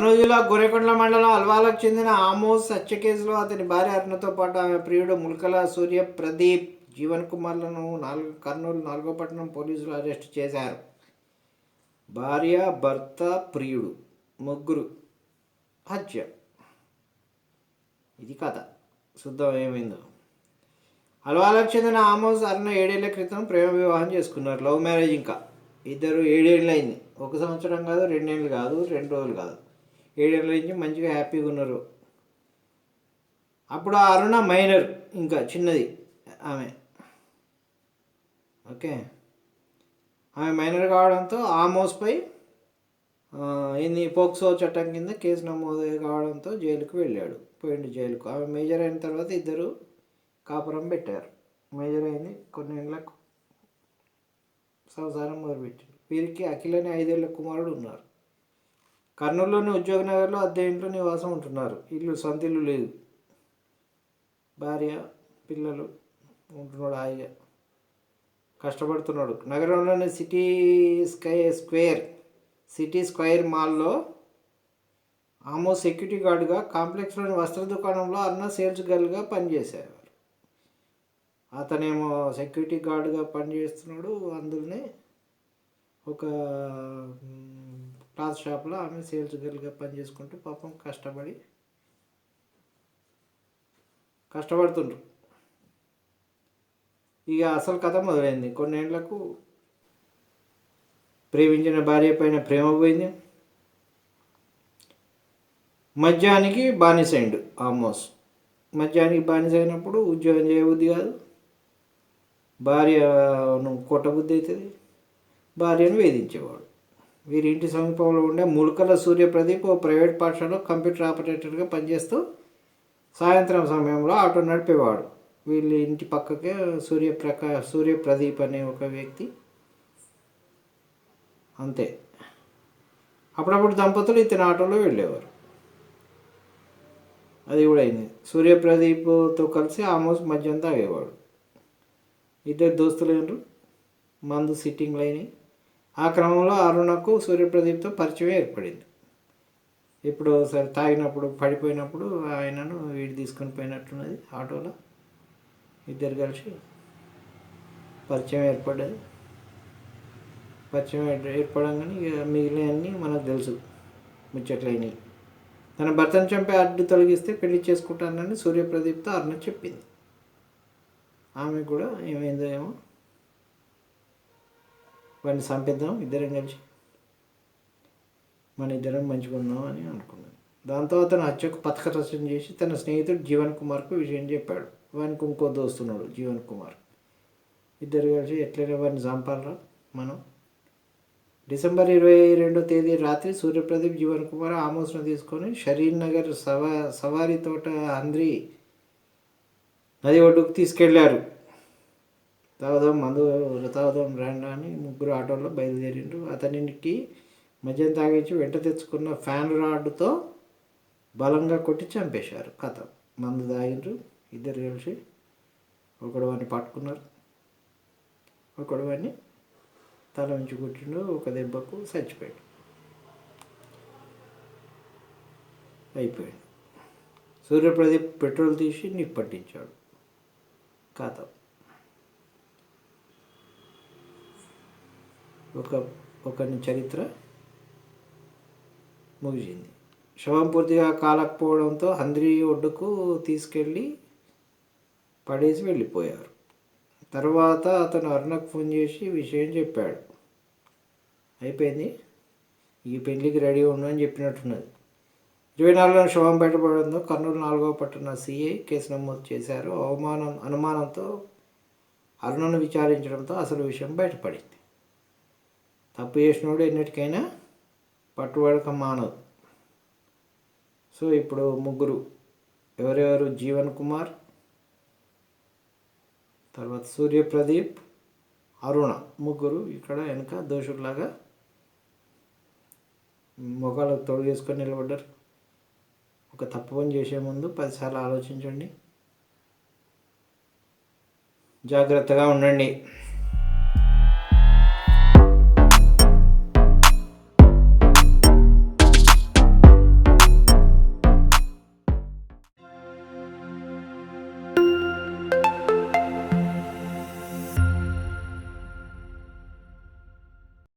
కర్నూలు జిల్లా గొర్రెకొండల మండలం అల్వాలకు చెందిన ఆమోస్ హత్య కేసులో అతని భార్య అరుణతో పాటు ఆమె ప్రియుడు ముల్కల సూర్య ప్రదీప్ జీవన్ కుమార్లను నాలుగు కర్నూలు నాలుగోపట్నం పోలీసులు అరెస్ట్ చేశారు. భార్య భర్త ప్రియుడు ముగ్గురు. హత్య. ఇది కథ. శుద్ధం ఏమైందో. అల్వాలకు చెందిన ఆమోస్ అరుణ ఏడేళ్ళ క్రితం ప్రేమ వివాహం చేసుకున్నారు. లవ్ మ్యారేజ్ ఇంకా. ఇద్దరు ఏడేళ్ళు అయింది ఒక సంవత్సరం కాదు రెండేళ్ళు కాదు రెండు రోజులు కాదు. ఏడేళ్ళ నుంచి మంచిగా హ్యాపీగా ఉన్నారు. అప్పుడు ఆ అరుణ మైనర్ ఇంకా చిన్నది ఆమె. ఓకే. ఆమె మైనర్ కావడంతో ఆమోస్పై ఆ, ఇన్ని పోక్సో చట్టం కింద కేసు నమోదు కావడంతో జైలుకు వెళ్ళాడు. పోయిండు జైలుకు. ఆమె మేజర్ అయిన తర్వాత ఇద్దరు కాపురం పెట్టారు. మేజర్ అయింది కొన్ని ఏళ్ళకు సంసారం మొదలుపెట్టారు. వీరికి అఖిల్ అనే ఐదేళ్ళ కుమారుడు ఉన్నారు. కర్నూలులోని ఉద్యోగ నగర్లో అద్దె ఇంట్లో నివాసం ఉంటున్నారు. ఇల్లు సొంత లేదు. భార్య పిల్లలు ఉంటున్నాడు హాయిగా. కష్టపడుతున్నాడు. నగరంలోని city sky square city square మాల్లో ఆమో సెక్యూరిటీ గార్డుగా కాంప్లెక్స్లోని వస్త్ర దుకాణంలో అన్న సేల్స్ గర్ల్గా పనిచేసేవారు అతనేమో సెక్యూరిటీ గార్డుగా పనిచేస్తున్నాడు. అందులోనే ఒక క్లాత్ షాప్లో ఆమె సేల్స్ గర్ల్గా పనిచేసుకుంటూ పాపం కష్టపడి కష్టపడుతుండ్రు. ఇక అసలు కథ మొదలైంది. కొన్నేళ్ళకు ప్రేమించిన భార్య పైన ప్రేమ పోయింది. మద్యానికి బానిసైండు ఆల్మోస్ట్. మద్యానికి బానిస అయినప్పుడు ఉద్యోగం చేయబుద్ధి కాదు. భార్యను కొట్టబుద్ధి అవుతుంది. భార్యను వేధించేవాడు. వీరి ఇంటి సమీపంలో ఉండే ములకల సూర్యప్రదీప్ ఓ ప్రైవేట్ పాఠశాలలో కంప్యూటర్ ఆపరేటర్గా పనిచేస్తూ సాయంత్రం సమయంలో ఆటో నడిపేవాడు. వీళ్ళ ఇంటి పక్కకే సూర్యప్రకా సూర్యప్రదీప్ అనే ఒక వ్యక్తి. అంతే. అప్పుడప్పుడు దంపతులు ఇతని ఆటోలో వెళ్ళేవారు. అది కూడా అయింది. సూర్యప్రదీప్తో కలిసి ఆమోస్ మధ్యంతా తాగేవాడు. ఇద్దరు దోస్తులేనరు మందు సిట్టింగ్లు అయినాయి ఆ క్రమంలో అరుణకు సూర్యప్రదీప్తో పరిచయం ఏర్పడింది. ఇప్పుడు సరే తాగినప్పుడు పడిపోయినప్పుడు ఆయనను వీడు తీసుకొని పోయినట్టున్నది ఆటోలో. ఇద్దరు కలిసి పరిచయం ఏర్పడ్డది. పరిచయం ఏర్పడంగానే ఇక మిగిలినవన్నీ మనకు తెలుసు. ముచ్చట్లయినవి తన భర్తను చంపే అడ్డు తొలగిస్తే పెళ్ళి చేసుకుంటానని సూర్యప్రదీప్తో అరుణ చెప్పింది. ఆమె కూడా ఏమైందో ఏమో వాడిని చంపేద్దాం ఇద్దరం కలిసి మన ఇద్దరం మంచిగా ఉందాం అని అనుకున్నాను. దాంతో అతను హత్యకు పథక రచన చేసి తన స్నేహితుడు జీవన్ కుమార్కు విషయం చెప్పాడు. వానికి ఇంకో దోస్తున్నాడు జీవన్ కుమార్. ఇద్దరు కలిసి ఎట్లయినా వాడిని చంపాలరా మనం? డిసెంబర్ ఇరవై రెండో తేదీ రాత్రి సూర్యప్రదీప్ జీవన్ కుమార్ ఆమోస్ను తీసుకొని షరీన్ నగర్ సవా సవారి తోట అంద్రి నది ఒడ్డుకు తీసుకెళ్ళారు. తాగుదాం మందు తాగుదాం రండి అని ముగ్గురు ఆటోలో బయలుదేరిండ్రు. అతనికి మద్యం తాగించి వెంట తెచ్చుకున్న ఫ్యాన్ రాడ్తో బలంగా కొట్టి చంపేశారు. కథ. మందు తాగిండ్రు. ఇద్దరు కలిసి ఒకడు వాడిని పట్టుకున్నారు. ఒకడు వాడిని తల ఉంచి కొట్టిండు ఒక దెబ్బకు చచ్చిపోయాడు. అయిపోయాడు సూర్యప్రదీప్ పెట్రోల్ తీసి నిప్పట్టించాడు. కథ. ఒక ఒకని చరిత్ర ముగిసింది. శవం పూర్తిగా కాలకపోవడంతో హంద్రి ఒడ్డుకు తీసుకెళ్ళి పడేసి వెళ్ళిపోయారు. తర్వాత అతను అరుణకు ఫోన్ చేసి విషయం చెప్పాడు. అయిపోయింది. ఈ పెళ్ళికి రెడీ ఉండని చెప్పినట్టున్నది. ఇరవై నాలుగున శవం బయటపడడంతో కర్నూలు నాలుగవ పట్టణ సీఐ కేసు నమోదు చేశారు. అవమానం అనుమానంతో అరుణను విచారించడంతో అసలు విషయం బయటపడింది. తప్పు చేసినోడు ఎన్నిటికైనా పట్టుబడక మానదు. సో ఇప్పుడు ముగ్గురు. ఎవరెవరు? జీవన్ కుమార్ తర్వాత సూర్యప్రదీప్ అరుణ. ముగ్గురు ఇక్కడ వెనక దోషుల్లాగా మొఖాలకు తోడు చేసుకొని నిలబడ్డారు. ఒక తప్పు పని చేసే ముందు పదిసార్లు ఆలోచించండి. జాగ్రత్తగా ఉండండి.